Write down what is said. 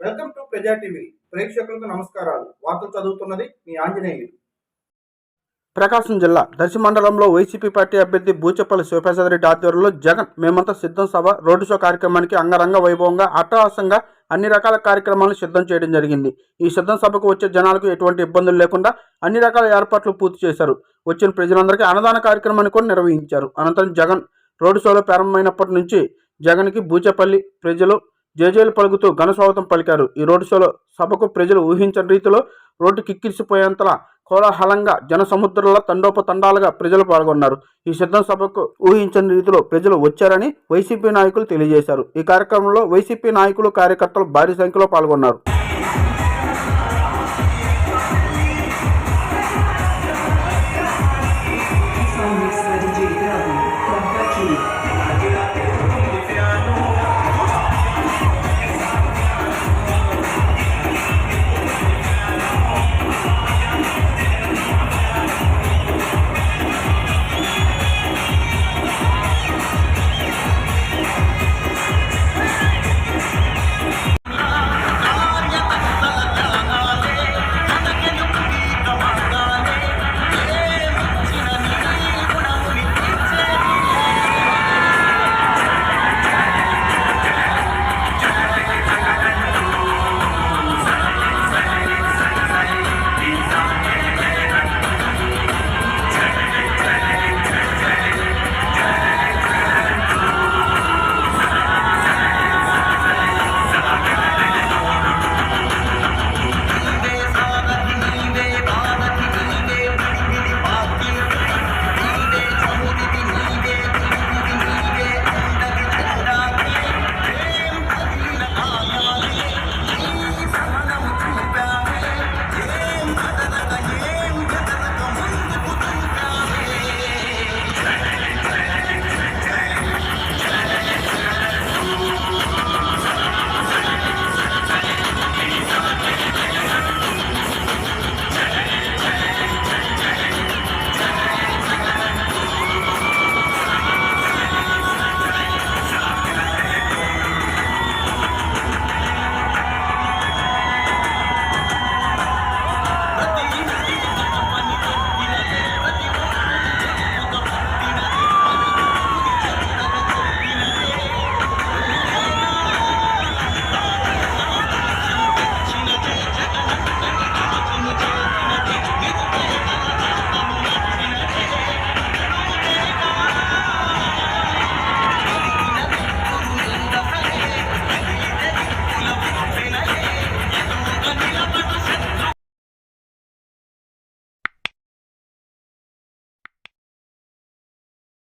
ప్రజా టీవీ. ప్రేక్షకులకు నమస్కారాలు. వార్తలు చదువుతున్నది మీ ఆంజనేయులు. ప్రకాశం జిల్లా దర్శి మండలంలో వైసీపీ పార్టీ అభ్యర్థి బూచపల్లి శివప్రసాద్ రెడ్డి ఆధ్వర్యంలో జగన్ మేమంతా సిద్ధం సభ రోడ్డు షో కార్యక్రమానికి అంగరంగ వైభవంగా అట్టహాసంగా అన్ని రకాల కార్యక్రమాలను సిద్ధం చేయడం జరిగింది. ఈ సిద్ధం సభకు వచ్చే జనాలకు ఎటువంటి ఇబ్బందులు లేకుండా అన్ని రకాల ఏర్పాట్లు పూర్తి చేశారు. వచ్చిన ప్రజలందరికీ అన్నదాన కార్యక్రమాన్ని కూడా నిర్వహించారు. అనంతరం జగన్ రోడ్డు షోలో ప్రారంభమైనప్పటి నుంచి జగన్కి బూచపల్లి ప్రజలు జేజేలు పలుకుతూ ఘన స్వాగతం పలికారు. ఈ రోడ్డు షోలో సభకు ప్రజలు ఊహించని రీతిలో రోడ్డు కిక్కిరిసిపోయేంతలా కోలాహలంగా జనసముద్రంలో తండోపతండాలుగా ప్రజలు పాల్గొన్నారు. ఈ సిద్ధం సభకు ఊహించని రీతిలో ప్రజలు వచ్చారని వైసీపీ నాయకులు తెలియజేశారు. ఈ కార్యక్రమంలో వైసీపీ నాయకులు కార్యకర్తలు భారీ సంఖ్యలో పాల్గొన్నారు.